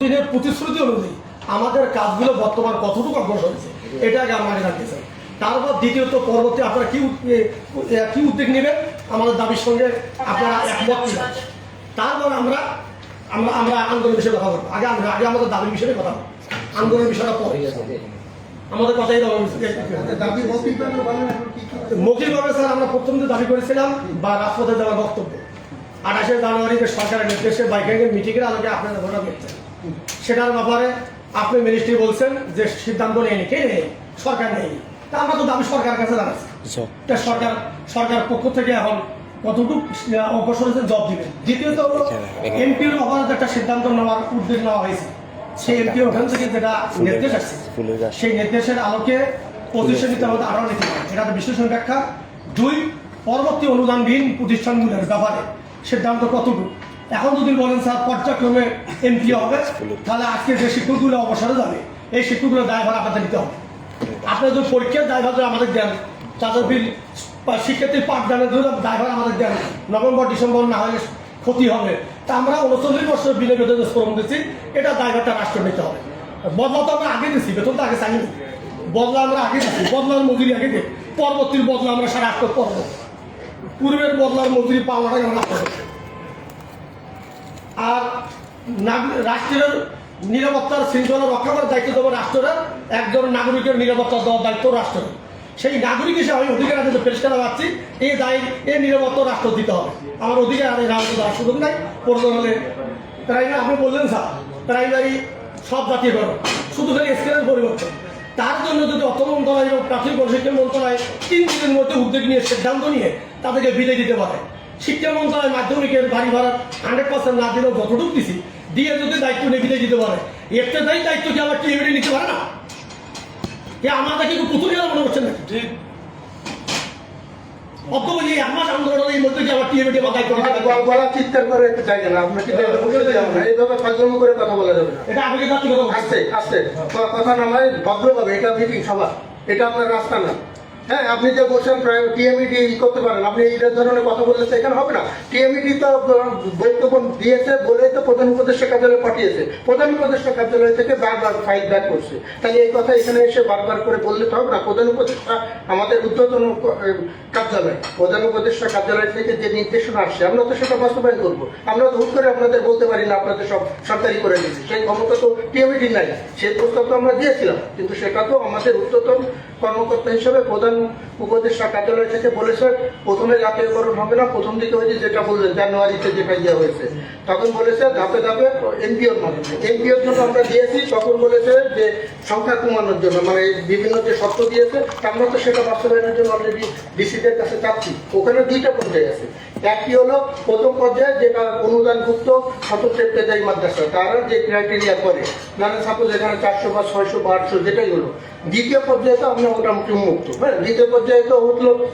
দিনের প্রতিশ্রুতি অনুযায়ী আমাদের কাজগুলো বর্তমান কতটুকু অগ্রসর হয়েছে এটা আগে আমাকে জানতে চাই। তারপর দ্বিতীয়ত পরবর্তী আপনারা কি কি উদ্যোগ নেবেন? আমাদের দাবির সঙ্গে আপনারা একমত তারপর আমরা আমরা আমরা আন্দোলনের বিষয়ে কথা বলব। আগে আমরা আগে আমাদের দাবির বিষয়ে কথা বলব। আন্দোলনের বিষয়টা পরে। আমাদের কথাই মৌখিকভাবে স্যার আমরা প্রথম দাবি করেছিলাম বা রাজপথে দেওয়ার বক্তব্য আঠাশে জানুয়ারিতে সরকারের নির্দেশে বাইকের মিটিংয়ের আলোকে আপনারা ঘোষণা দিচ্ছেন সেটার ব্যাপারে আপনি মিনিস্ট্রি বলছেন যে সিদ্ধান্ত নেয়নি। কে নেই সরকার নেয়নি। তা আমরা তো দাবি সরকারের কাছে জানাচ্ছি। তা সরকার সরকার পক্ষ থেকে এখন কতটুকু অগ্রসর হয়েছে জব দিবেন। দ্বিতীয়ত হলো এমপির অপরাধ একটা সিদ্ধান্ত নেওয়ার উদ্যোগ নেওয়া হয়েছে। সেই এমপি ওখান থেকে যেটা নির্দেশ আসছে সেই নির্দেশের আলোকে পজিশন নিতে হবে আরও নিতে হবে এটা বিশ্লেষণ ব্যাখ্যা। দুই পরবর্তী অনুদানবিহীন প্রতিষ্ঠানগুলোর ব্যাপারে সিদ্ধান্ত কতটুকু? এখন যদি বলেন, স্যার, পর্যায়ক্রমে এমপি হবে, তাহলে আজকে যে শিক্ষকগুলো অবসরে যাবে, এই শিক্ষকগুলো দায়ভার আপনাদের নিতে হবে। আপনারা যদি পরীক্ষার দায়ভার আমাদের দেন তাদের বিল শিক্ষার্থীর পাঠদানের জন্য দায়ভার আমাদের দেন, নভেম্বর, ডিসেম্বর না হলে ক্ষতি হবে, তা আমরা উনচল্লিশ বছর বিলে বেতন শ্রম দিচ্ছি এটা দায়ভারটা রাষ্ট্র নিতে হবে। বদলা তো আমরা আগে দিচ্ছি বেতন তো আগে চাইনি। বদলা আমরা আগে দিচ্ছি বদলার মজুরি আগে দিই পরবর্তীর বদলা আমরা সারা আট পর্ব পূর্বের বদলার মজুরি পাওয়াটাই আমরা করব। আর রাষ্ট্রের নিরাপত্তার শৃঙ্খলা রক্ষা করার দায়িত্ব দেবো রাষ্ট্রের, একজন নাগরিকের নিরাপত্তা দেওয়ার দায়িত্ব রাষ্ট্রের। সেই নাগরিক হিসেবে আমি অধিকার আছে পরিষ্কার পাচ্ছি এই দায় এই নিরাপত্তা রাষ্ট্র দিতে হবে। আমার অধিকার আর এই রাষ্ট্র দেওয়ার সুযোগ নাই। প্রয়োজন হলে প্রাইমারি আপনি বললেন স্যার, প্রাইমারি সব জাতীয় করো শুধু খালি স্কেলের পরিবর্তন। তার জন্য যদি অর্থ মন্ত্রণালয় এবং প্রাথমিক ও শিক্ষা মন্ত্রণালয় তিন দিনের মধ্যে উদ্যোগ নিয়ে সিদ্ধান্ত নিয়ে তাদেরকে বিদায় দিতে পারে শিক্ষা মন্ত্রণালয় মাধ্যমিকের বাড়ি ভাড়া হান্ড্রেড পার্সেন্ট না দিলেও যতটুকু দিছি দিয়ে যদি দায়িত্ব নিয়ে দিতে পারে। এর দায়ী দায়িত্ব কি আবার টিএমএডি নিতে পারে না? এ আমাদের কিন্তু পুতুল খেলা মনে করছেন নাকি? ঠিক এই এক মাস আন্দোলন এই মধ্যে কি আবার টিএমএডি আমার দায়িত্ব নিতে পারে? গলা চিৎকার করে একটা জায়গা না আপনাকে তো এটা বুঝতে এইভাবে ফাজলামো করে কথা বলা যাবে না। এটা আগে যাত্রী কথা আস্তে আস্তে ক- কথা নামায় ভদ্রভাবে এটা মিটিং সভা। এটা আপনার রাস্তা না। হ্যাঁ আপনি যে বলছেন টিএমইডি করতে পারেন, আপনি এই ধরনের কথা বললে তো এখানে হবে না। টিএমইডি তো দিয়েছে বলেই তো প্রধান উপদেষ্টা কার্যালয়ে পাঠিয়েছে। প্রধান উপদেষ্টা কার্যালয় থেকে বারবার ফাইল ব্যাক করছে। তাহলে এই কথা এখানে এসে বারবার করে বললে তো হবে না। প্রধান উপদেষ্টা আমাদের কার্যালয়, প্রধান উপদেষ্টা কার্যালয় থেকে যে নির্দেশনা আসছে, আমরা তো সেটা বাস্তবায়ন করব। আমরা তো হুট করে আপনাদের বলতে পারি না, আপনাদের সব সরকারি করে সেই ক্ষমতা তো টিএমইডি নাই। সেই প্রস্তাব তো আমরা দিয়েছিলাম। কিন্তু সেটা তো আমাদের ঊর্ধ্বতন কর্মকর্তা হিসেবে প্রধান উপদেষ্টা কার্যালয় থেকে বলেছে প্রথমে জাতীয়করণ হবে না, প্রথম দিকে হয়েছে যেটা বললেন, জানুয়ারিতে যেটা ইয়ে হয়েছে। তখন বলেছে ধাপে ধাপে মাধ্যমে। জন্য আমরা দিয়েছি, তখন বলেছে যে সংখ্যা কমানোর জন্য মানে বিভিন্ন যে শর্ত দিয়েছে আমরা তো সেটা বাস্তবায়নের জন্য অলরেডি ডিসিদের কাছে চাচ্ছি। ওখানে দুইটা পর্যায়ে আছে। একটি হলো প্রথম পর্যায়ে যেটা অনুদানভুক্ত ছাত্রছাত্রীদের মাদ্রাসা তারা যে ক্রাইটেরিয়া করে মানে সাপোজ এখানে চারশো বা ছয়শো বা আটশো যেটাই হলো, দ্বিতীয় পর্যায়ে তো আমরা মোটামুটি মুক্ত হ্যাঁ? দ্বিতীয় পর্যায়ে তো হলো,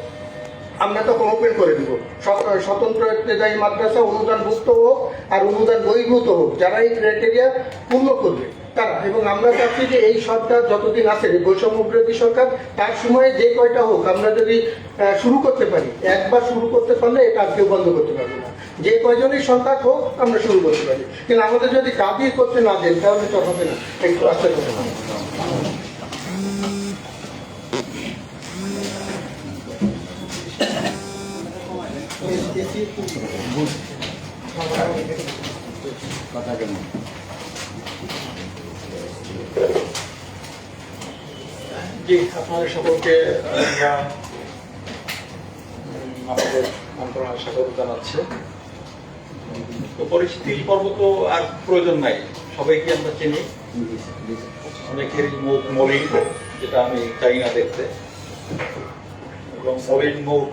আমরা তখন ওপেন করে দিব। স্ব- স্বতন্ত্র ইত্তেদায়ী মাদ্রাসা অনুদানভুক্ত হোক আর অনুদান বহির্ভূত হোক, যারা এই ক্রাইটেরিয়া পূর্ণ করবে। তারা, এবং আমরা চাচ্ছি যে এই সরকার যতদিন আছে বৈষম্য বিরোধী সরকার, তার সময়ে যে কয়টা হোক, আমরা যদি শুরু করতে পারি, একবার শুরু করতে পারলে এটা আর কেউ বন্ধ করতে পারবে না। যে কয়জনই সরকার হোক, আমরা শুরু করতে পারি। কিন্তু আমাদের যদি কাজই করতে না দেন, তাহলে তো হবে না। একটু আস্তে করে জি আপনাদের সকলকে আমাদের মন্ত্রণালয় স্বাগত জানাচ্ছে। তো পরিস্থিতি পর্ব তো আর প্রয়োজন নাই, সবাইকে আমরা চিনি। অনেকেরই মুখ মলিন, যেটা আমি চাই না দেখতে। এবং মলিন মুখ,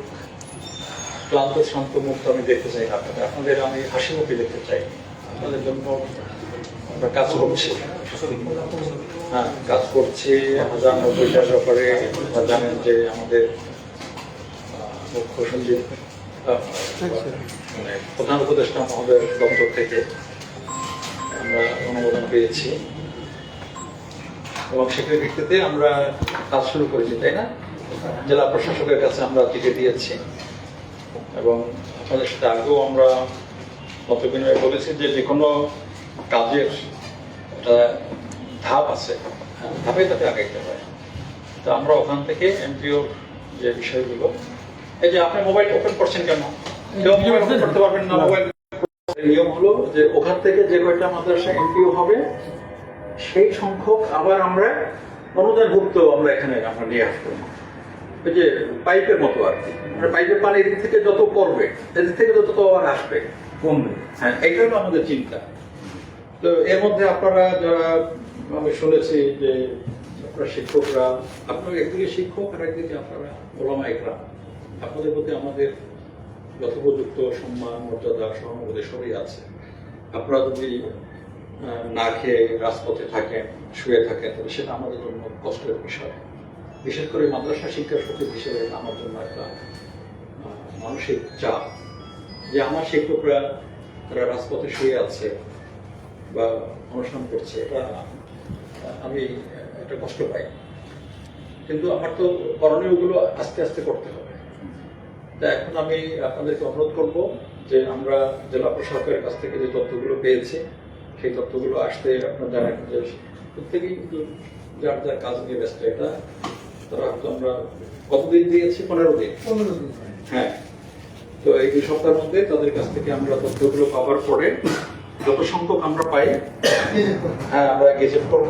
ক্লান্ত, শান্ত মুখ তো আমি দেখতে চাই আপনাদের আপনাদের আমি হাসি মুখে দেখতে চাই। আপনাদের জন্য আমরা কাজ করছি। হ্যাঁ কাজ করছি হাজার নব্বইটার ব্যাপারে। আপনারা জানেন যে আমাদের মুখ্য আহ, মানে প্রধান উপদেষ্টা দপ্তর থেকে আমরা অনুমোদন পেয়েছি। এবং সেটির ভিত্তিতে আমরা কাজ শুরু করেছি তাই না? জেলা প্রশাসকের কাছে আমরা চিঠি দিয়েছি। এবং আপনাদের সাথে আগেও আমরা মত বিনিময় বলেছি যে যে কোনো কাজের একটা ধাপ আছে হ্যাঁ, ধাপে ধাপে আগাইতে হয়। তো আমরা ওখান থেকে এমপিওর যে বিষয়গুলো এই যে আপনি মোবাইল ওপেন করছেন কেন? করতে পারবেন না মোবাইল। নিয়ম হলো যে ওখান থেকে যে কয়টা মাদ্রাসা এমপিও হবে সেই সংখ্যক আবার আমরা অনুদানভুক্ত আমরা এখানে আমরা নিয়ে আসব। ওই যে পাইপের মতো আর কি। মানে পাইপের পানি এদিক থেকে যত পড়বে এদিক থেকে যত তো আবার আসবে কমবে। হ্যাঁ এইটা হলো আমাদের চিন্তা। তো এর মধ্যে আপনারা যারা আমি শুনেছি যে আপনারা শিক্ষকরা, আপনারা একদিকে শিক্ষক আর একদিকে আপনারা ওলামা একরাম। আপনাদের প্রতি আমাদের যথোপযুক্ত সম্মান, মর্যাদা, সহানুভূতি সবই আছে। আপনারা যদি না খেয়ে রাজপথে থাকেন, শুয়ে থাকেন, তাহলে সেটা আমাদের জন্য কষ্টের বিষয়। বিশেষ করে মাদ্রাসা শিক্ষা সচিব হিসেবে আমার জন্য একটা মানসিক চাপ। যে আমার শিক্ষকরা, তারা রাজপথে শুয়ে আছে বা অনুষ্ঠান করছে এটা আমি একটা কষ্ট পাই। কিন্তু আমার তো করণীয়গুলো আস্তে আস্তে করতে হবে। তা এখন আমি আপনাদেরকে অনুরোধ করব যে আমরা জেলা প্রশাসকের কাছ থেকে যে তথ্যগুলো পেয়েছি সেই তথ্যগুলো আসতে আপনারা জানেন যে প্রত্যেকেই কিন্তু যার যার কাজ নিয়ে ব্যস্ত এটা তারা হয়তো আমরা কতদিন দিয়েছি? পনেরো দিন। পনেরো দিন। হ্যাঁ। তো এই দুই সপ্তাহের মধ্যে তাদের কাছ থেকে আমরা তথ্যগুলো পাওয়ার পরে যত সংখ্যক আমরা পাই হ্যাঁ আমরা গেজেট করব।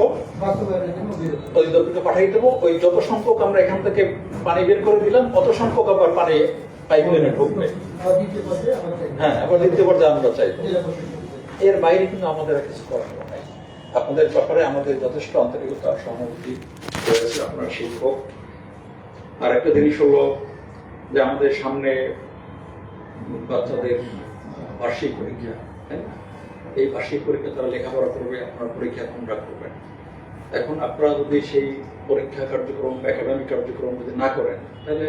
অধিদপ্তরকে পাঠিয়ে দেবো। ওই যত সংখ্যক আমরা এখান থেকে পানি বের করে দিলাম, অত সংখ্যক আবার পানি পাইপ লাইনে ঢুকবে। হ্যাঁ আবার দ্বিতীয় পর্যায়ে আমরা চাইব। এর বাইরে কিন্তু আমাদের কিছু করার নাই। আপনাদের ব্যাপারে আমাদের যথেষ্ট আন্তরিকতা সহানুভূতি রয়েছে, আপনারা শিক্ষক। আর একটা জিনিস হলো যে আমাদের সামনে বাচ্চাদের বার্ষিক পরীক্ষা, তাই? এই বার্ষিক পরীক্ষা, তারা লেখাপড়া করবে, আপনার পরীক্ষা তোমরা করবেন এখন আপনারা যদি সেই পরীক্ষা কার্যক্রম বা একাডেমিক কার্যক্রম যদি না করেন, তাহলে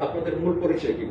আপনাদের মূল পরিচয় কি?